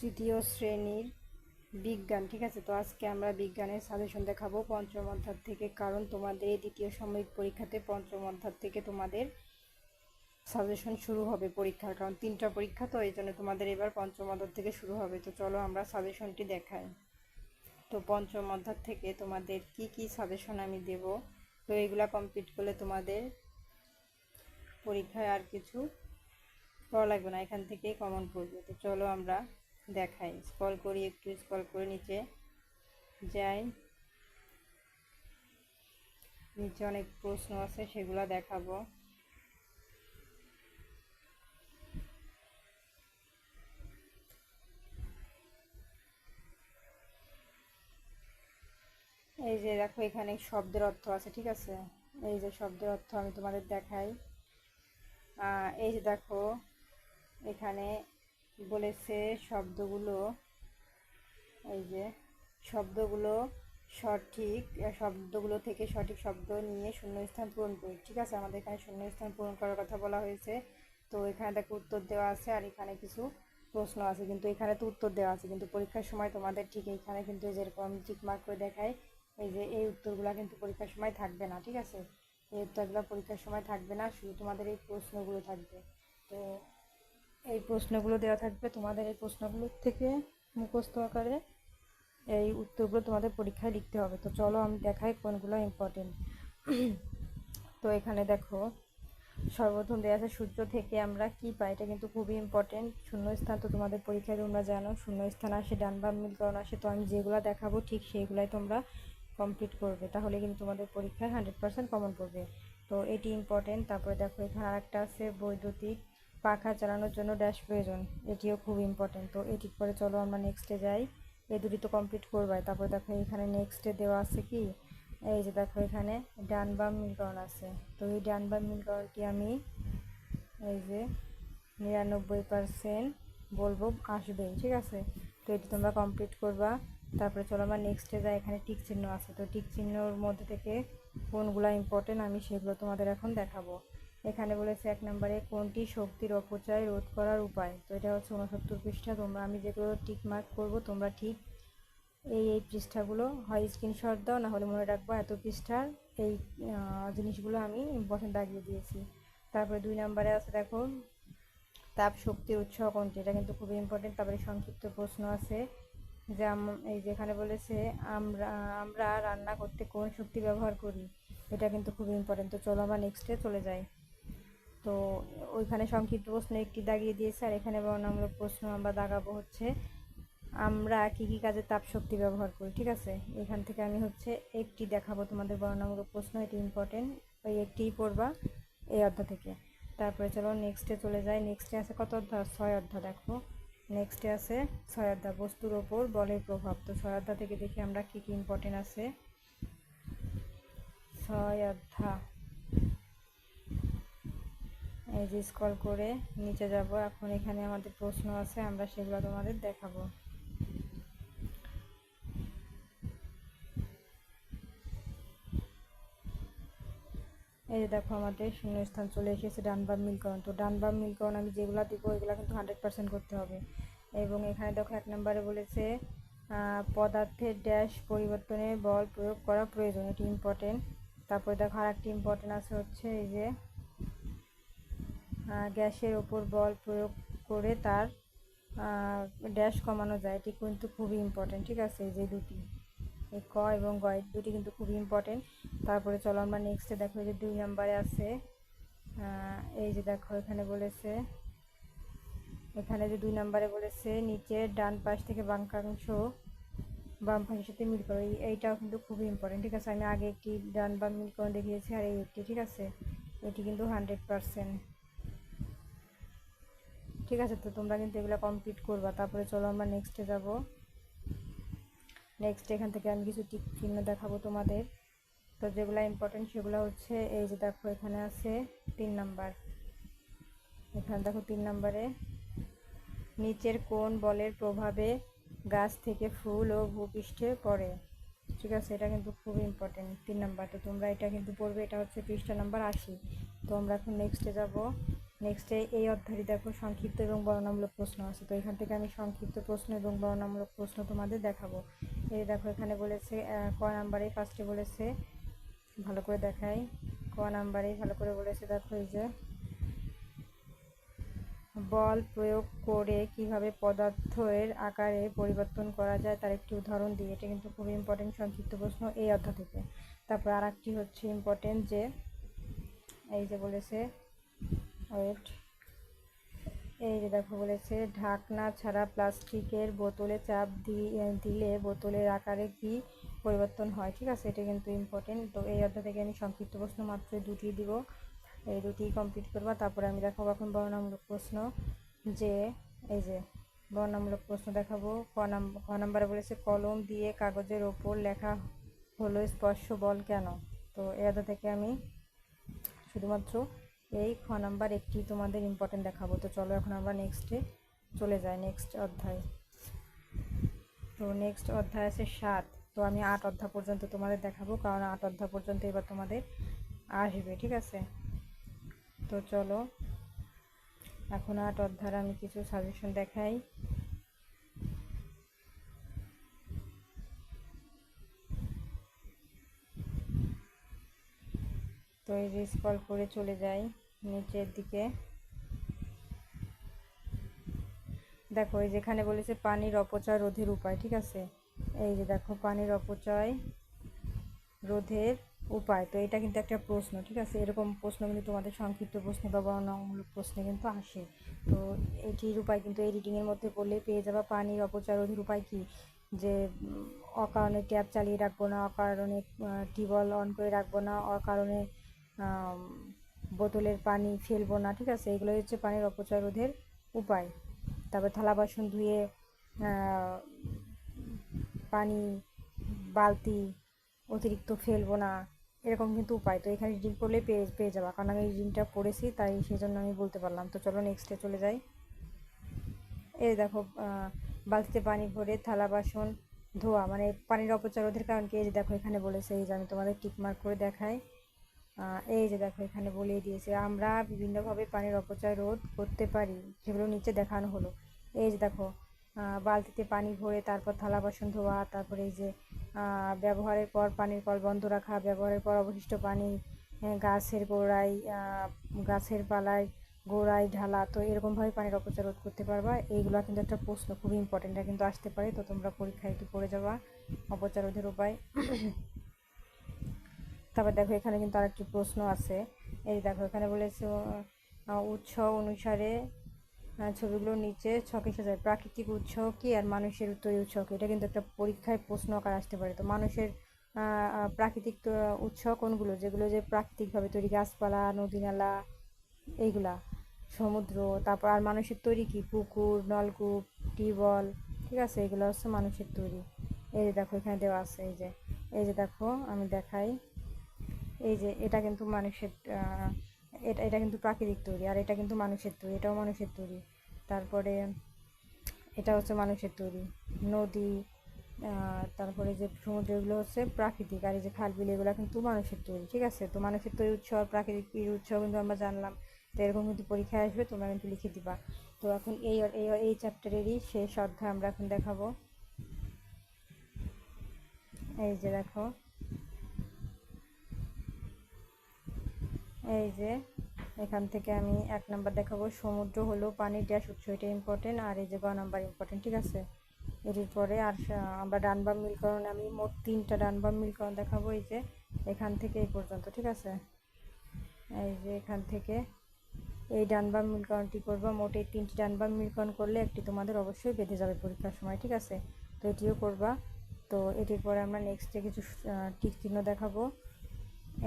তৃতীয় শ্রেণির বিজ্ঞান, ঠিক আছে? তো আজকে আমরা বিজ্ঞানের সাজেশন দেখাবো পঞ্চম অধ্যায় থেকে, কারণ তোমাদের এই দ্বিতীয় সাময়িক পরীক্ষাতে পঞ্চম অধ্যায় থেকে তোমাদের সাজেশন শুরু হবে পরীক্ষার, কারণ তিনটা পরীক্ষা, তো এই জন্য তোমাদের এবার পঞ্চম অধ্যায় থেকে শুরু হবে। তো চলো আমরা সাজেশনটি দেখাই। তো পঞ্চম অধ্যায় থেকে তোমাদের কি কি সাজেশন আমি দেব? তো এগুলা কমপ্লিট করলে তোমাদের পরীক্ষায় আর কিছু পড়া লাগবে না, এখান থেকেই কমন পড়বে তো চলো আমরা দেখাই। স্কল করি, একটু স্কল করে নিচে যাই। নিচে অনেক প্রশ্ন আছে, সেগুলো দেখাবো। এই যে দেখো, এখানে শব্দের অর্থ আছে, ঠিক আছে? এই যে শব্দের অর্থ আমি তোমাদের দেখাই। এই যে দেখো, এখানে বলেছে শব্দগুলো, এই যে শব্দগুলো সঠিক শব্দগুলো থেকে সঠিক শব্দ নিয়ে শূন্যস্থান পূরণ করি। ঠিক আছে, আমাদের এখানে শূন্যস্থান পূরণ করার কথা বলা হয়েছে। তো এখানে দেখো উত্তর দেওয়া আছে আর এখানে কিছু প্রশ্ন আছে। কিন্তু এখানে তো উত্তর দেওয়া আছে। কিন্তু পরীক্ষার সময় তোমাদের ঠিক এইখানে কিন্তু যেরকম টিক মার্ক করে দেখায়, এই যে এই উত্তরগুলো কিন্তু পরীক্ষার সময় থাকবে না। ঠিক আছে? এই উত্তরগুলো পরীক্ষার সময় থাকবে না, শুধু তোমাদের এই প্রশ্নগুলো থাকবে। তো এই প্রশ্নগুলো দেওয়া থাকবে তোমাদের এই প্রশ্নগুলোর থেকে মুখস্থ আকারে। এই উত্তরগুলো তোমাদের পরীক্ষায় লিখতে হবে। তো চলো আমি দেখাই কোনগুলো ইম্পর্টেন্ট তো এখানে দেখো, সর্বপ্রথম দেওয়া আছে সূর্য থেকে আমরা কি পাই? এটা কিন্তু খুবই ইম্পর্টেন্ট শূন্যস্থান তো তোমাদের পরীক্ষায় তোমরা জানো। শূন্যস্থান আসে ডান বাম মিলকরণ আসে। তো আমি যেগুলো দেখাবো ঠিক সেইগুলাই তোমরা কমপ্লিট করবে। তাহলে কিন্তু তোমাদের পরীক্ষায় হান্ড্রেড পার্সেন্ট কমন পড়বে তো এটি ইম্পর্টেন্ট তারপরে দেখো এখানে আরেকটা আছে বৈদ্যুতিক পাখা চালানোর জন্য ড্যাশ প্রয়োজন। এটিও খুব ইম্পর্টেন্ট তো এটির পরে চলো আমরা নেক্সটে যাই। এই দুটি তো কমপ্লিট করবাই। তারপরে দেখো এখানে নেক্সটে দেওয়া আছে কি? এই যে দেখো এখানে ডান বাম মিলকরণ আছে। তো এই ডান বাম মিলকরণটি আমি এই যে নিরানব্বই পার্সেন্ট বলব আসবেই, ঠিক আছে? তো এটি তোমরা কমপ্লিট করবা। তারপরে চলো আমার নেক্সটে যাই। এখানে টিক চিহ্ন আছে। তো টিক চিহ্নর মধ্যে থেকে কোনগুলো ইম্পর্টেন্ট আমি সেগুলো তোমাদের এখন দেখাবো। এখানে বলেছে এক নম্বরে, কোনটি শক্তির অপচয় রোধ করার উপায়? তো এটা হচ্ছে উনসত্তর পৃষ্ঠা, তোমরা আমি যেগুলো টিক মার্ক করব, তোমরা ঠিক এই এই পৃষ্ঠাগুলো, হয় স্ক্রিনশট দাও, না হলে মনে রাখব এত পৃষ্ঠার এই জিনিসগুলো আমি ইম্পর্টেন্ট দাগিয়ে দিয়েছি। তারপরে দুই নম্বরে আছে দেখো, তাপ শক্তির উৎস কোনটি? এটা কিন্তু খুবই ইম্পর্টেন্ট তারপরে সংক্ষিপ্ত প্রশ্ন আছে যে এই যেখানে বলেছে, আমরা আমরা রান্না করতে কোন শক্তি ব্যবহার করি? এটা কিন্তু খুবই ইম্পর্টেন্ট তো চলো আমরা নেক্সটে চলে যাই। তো ওইখানে সংক্ষিপ্ত প্রশ্ন একটি দাগিয়ে দিয়েছে, আর এখানে বর্ণনামূলক প্রশ্ন আমরা দাগাবো হচ্ছে, আমরা কি কি কাজে তাপ শক্তি ব্যবহার করি, ঠিক আছে? এখান থেকে আমি হচ্ছে একটি দেখাবো তোমাদের বর্ণনামূলক প্রশ্ন, এটি ইম্পর্টেন্ট ওই একটিই পড়বা এই অধ্যায় থেকে। তারপরে চলো নেক্সটে চলে যাই নেক্সটে আছে কত অধ্যায়? ছয় অধ্যায়, দেখো। নেক্সটে আছে ছয় অধ্যায়, বস্তুর ওপর বলের প্রভাব। তো ছয় অধ্যায় থেকে দেখি আমরা কি কি ইম্পর্টেন্ট আছে। ছয় অধ্যায়। এই যে স্কল করে নিচে যাব। এখন এখানে আমাদের প্রশ্ন আছে, আমরা সেগুলো তোমাদের দেখাবো। এই যে দেখো আমাদের শূন্যস্থান চলে এসেছে ডান বাম মিলকরণ। তো ডান বাম মিলকরণ আমি যেগুলো দিব, এগুলো কিন্তু হান্ড্রেড পার্সেন্ট করতে হবে। এবং এখানে দেখো এক নম্বরে বলেছে পদার্থের ড্যাশ পরিবর্তনে বল প্রয়োগ করা প্রয়োজন। এটি ইম্পর্টেন্ট তারপরে দেখো আর একটি ইম্পর্টেন্ট আছে হচ্ছে এই যে গ্যাসের ওপর বল প্রয়োগ করে তার ড্যাশ কমানো যায়। এটি কিন্তু খুবই ইম্পর্টেন্ট ঠিক আছে? যে দুটি, এই ক এবং গ দুটি কিন্তু খুবই ইম্পর্টেন্ট তারপরে চলো আমরা নেক্সটে দেখো যে দুই নম্বরে আছে এই যে দেখো, এখানে বলেছে, এখানে যে দুই নম্বরে বলেছে নিচের ডান পাশ থেকে বাঙ্কাংশ বাম পাশের সাথে মিল করো। এই- এইটাও কিন্তু খুবই ইম্পর্টেন্ট ঠিক আছে? আমি আগে একটি ডান বাম মিল করে দেখিয়েছি, আর এই একটি, ঠিক আছে? এটি কিন্তু হান্ড্রেড পারসেন্ট ঠিক আছে, তো তোমরা কিন্তু এগুলো কমপ্লিট করবা। তারপরে চলো আমরা নেক্সটে যাব। নেক্সট এখান থেকে আমি কিছু টিক চিহ্ন দেখাবো তোমাদের। তো যেগুলো ইম্পর্টেন্ট সেগুলো হচ্ছে, এই যে দেখো এখানে আছে তিন নাম্বার এখানে দেখো তিন নাম্বারে নিচের কোন বলের প্রভাবে গাছ থেকে ফুল ও ভূপৃষ্ঠে পড়ে? ঠিক আছে, এটা কিন্তু খুব ইম্পর্টেন্ট তিন নাম্বার তো তোমরা এটা কিন্তু পড়বে, এটা হচ্ছে পৃষ্ঠা নাম্বার আশি। তো আমরা এখন নেক্সটে যাব। নেক্সটে এই অধ্যায়ে দেখো, সংক্ষিপ্ত এবং বর্ণনামূলক প্রশ্ন আছে। তো এখান থেকে আমি সংক্ষিপ্ত প্রশ্ন এবং বর্ণনামূলক প্রশ্ন তোমাদের দেখাবো। এই দেখো, এখানে বলেছে ক নাম্বারে ফার্স্টে বলেছে, ভালো করে দেখাই। ক নাম্বারে ভালো করে বলেছে, দেখো এই যে, বল প্রয়োগ করে কীভাবে পদার্থের আকারে পরিবর্তন করা যায় তার একটি উদাহরণ দিয়ে। এটা কিন্তু খুব ইম্পর্টেন্ট সংক্ষিপ্ত প্রশ্ন এই অধ্যায় থেকে। তারপর আর হচ্ছে ইম্পর্টেন্ট যে, এই যে বলেছে ওয়েট। এই যে দেখো বলেছে, ঢাকনা ছাড়া প্লাস্টিকের বোতলে চাপ দিলে বোতলের আকারে কি পরিবর্তন হয়? ঠিক আছে, এটা কিন্তু ইম্পর্টেন্ট তো এই অধ্যায় থেকে আমি সংক্ষিপ্ত প্রশ্ন মাত্র দুটি দিব। এই দুটি কমপ্লিট করবা, তারপরে আমি দেখাবো এখন বর্ণনামূলক প্রশ্ন। যে, এই যে বর্ণামূলক প্রশ্ন দেখাবো। ক নাম্বার ক নাম্বারে বলেছে, কলম দিয়ে কাগজের ওপর লেখা হলো স্পর্শ বল কেন? তো এই অধ্যায় থেকে আমি শুধুমাত্র এই খ নাম্বার একটি তোমাদের ইম্পর্টেন্ট দেখাবো। তো চলো এখন আমরা নেক্সটে চলে যাই নেক্সট অধ্যায়। তো নেক্সট অধ্যায় আছে সাত। তো আমি আট অধ্যায় পর্যন্ত তোমাদের দেখাবো, কারণ আট অধ্যায় পর্যন্ত এবার তোমাদের আসবে, ঠিক আছে? তো চলো, এখন আট অধ্যায়ের আমি কিছু সাজেশন দেখাই। তো এই স্ক্রল করে চলে যাই নিচের দিকে। দেখো, এই যেখানে বলেছে পানির অপচয় রোধের উপায়, ঠিক আছে? এই যে দেখো, পানির অপচয় রোধের উপায়। তো এটা কিন্তু একটা প্রশ্ন, ঠিক আছে? এরকম প্রশ্ন কিন্তু তোমাদের সংক্ষিপ্ত প্রশ্নে বা বর্ণনামূলক প্রশ্নে কিন্তু আসে। তো এটির উপায় কিন্তু এই রিডিংয়ের মধ্যে পড়লে পেয়ে যাবা। পানির অপচয় রোধের উপায় কি? যে অকারণে ট্যাপ চালিয়ে রাখব না, অকারণে টিউবওয়েল অন করে রাখব না, অকারণে বোতলের পানি ফেলব না, ঠিক আছে? এগুলো হচ্ছে পানির অপচয় রোধের উপায়। তারপর থালা বাসন ধুয়ে পানি, বালতি অতিরিক্ত ফেলব না, এরকম কিন্তু উপায়। তো এখানে রিডিং করলে পেয়ে পেয়ে যাবা। কারণ আমি রিডিংটা পড়েছি তাই সেই জন্য আমি বলতে পারলাম। তো চলো নেক্সটে চলে যাই। এই দেখো বালতিতে পানি ভরে থালা বাসন ধোয়া। মানে পানির অপচয় রোধের কারণ কি? দেখো, এখানে বলেছে, এই যে আমি তোমাদের টিক মার্ক করে দেখাই। এই যে দেখো, এখানে বলেই দিয়েছে, আমরা বিভিন্নভাবে পানির অপচয় রোধ করতে পারি। যেগুলো নিচে দেখানো হলো। এই যে দেখো বালতিতে পানি ভরে তারপর থালা, বাসন ধোয়া, তারপরে এই যে ব্যবহারের পর পানির কল বন্ধ রাখা, ব্যবহারের পর অবশিষ্ট পানি গাছের গোড়ায় গাছের পালায় গোড়ায় ঢালা। তো এরকমভাবে পানির অপচয় রোধ করতে পারবা। এইগুলো কিন্তু একটা প্রশ্ন খুব ইম্পর্টেন্ট কিন্তু আসতে পারে। তো তোমরা পরীক্ষায় একটু পড়ে যাবা অপচয় রোধের উপায়। তারপর দেখো এখানে কিন্তু আরেকটি প্রশ্ন আছে। এই দেখো, এখানে বলেছে উৎস অনুসারে ছবিগুলো নিচে ছকে সাজায়। প্রাকৃতিক উৎস কি আর মানুষের তৈরি উৎস কি? এটা কিন্তু একটা পরীক্ষায় প্রশ্ন আকার আসতে পারে। তো মানুষের প্রাকৃতিক উৎস কোনগুলো? যেগুলো যে প্রাকৃতিকভাবে তৈরি, গাছপালা নদী নালা এইগুলা, সমুদ্র, তারপর আর মানুষের তৈরি কি? পুকুর, নলকূপ, টিউবওয়েল, ঠিক আছে? এগুলো হচ্ছে মানুষের তৈরি। এই যে দেখো, এখানে দেওয়া আছে, এই যে এই যে দেখো, আমি দেখাই। এই যে এটা কিন্তু মানুষের এটা এটা কিন্তু প্রাকৃতিক তৈরি, আর এটা কিন্তু মানুষের তৈরি, এটাও মানুষের তৈরি। তারপরে এটা হচ্ছে মানুষের তৈরি, নদী তারপরে যে সমুদ্র এগুলো হচ্ছে প্রাকৃতিক, আর এই যে খাল বিল এগুলো কিন্তু মানুষের তৈরি, ঠিক আছে? তো মানুষের তৈরি উৎস আর প্রাকৃতিক তৈরি উৎস কিন্তু আমরা জানলাম, তো এরকম কিন্তু পরীক্ষায় আসবে, তোমরা কিন্তু লিখে দিবা। তো এখন এই এই এই চ্যাপ্টারেরই শেষ অধ্যায় আমরা এখন দেখাবো। এই যে দেখো এই যে, এখান থেকে আমি এক নাম্বার দেখাবো। সমুদ্র হলো পানির ড্যাশ উৎস, এটা ইম্পর্টেন্ট আর এই যে, গ নাম্বার ইম্পর্টেন্ট ঠিক আছে? এটির পরে আর আমরা ডান বাম মিলকরণ আমি মোট তিনটা ডান বাম মিলকরণ দেখাবো এই যে, এখান থেকে এই পর্যন্ত, ঠিক আছে? এই যে, এখান থেকে এই ডান বাম মিলকরণটি করব। মোট এই তিনটি ডান বাম মিলকরণ করলে একটি তোমাদের অবশ্যই বেঁধে যাবে পরীক্ষার সময়, ঠিক আছে? তো এটিও করবা। তো এটির পরে আমরা নেক্সটে কিছু টিক চিহ্ন দেখাবো।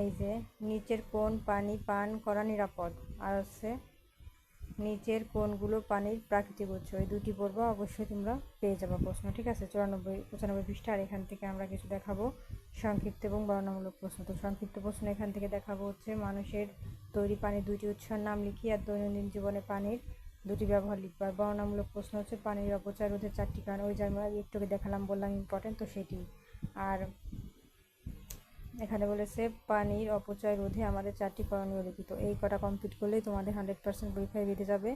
এই যে, নিচের কোন পানি পান করা নিরাপদ। আর হচ্ছে নিচের কোনগুলো পানির প্রাকৃতিক উৎস। এই দুটি পড়ব অবশ্যই তোমরা পেয়ে যাবে প্রশ্ন, ঠিক আছে? চুরানব্বই, পঁচানব্বই পৃষ্ঠা, আর এখান থেকে আমরা কিছু দেখাবো সংক্ষিপ্ত এবং বর্ণনামূলক প্রশ্ন। তো সংক্ষিপ্ত প্রশ্ন, এখান থেকে দেখাবো হচ্ছে মানুষের তৈরি পানির দুটি উৎসের নাম লিখি আর দৈনন্দিন জীবনে পানির দুটি ব্যবহার লিখব। আর বর্ণনামূলক প্রশ্ন হচ্ছে, পানির অপচয় রোধের চারটি কারণ। ওই যে আমরা একটু আগে দেখালাম, বললাম ইম্পর্টেন্ট তো সেটি। আর এখানে বলেছে, পানির অপচয় রোধে আমাদের চারটি করণীয় লিখিত। এই কটা কমপ্লিট করলেই তোমাদের হান্ড্রেড পার্সেন্ট পরীক্ষায় বেরিয়ে যাবে।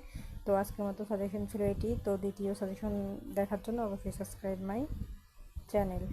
তো আজকের মতো সাজেশন ছিল এটি। তো দ্বিতীয় সাজেশন দেখার জন্য অবশ্যই সাবস্ক্রাইব মাই চ্যানেল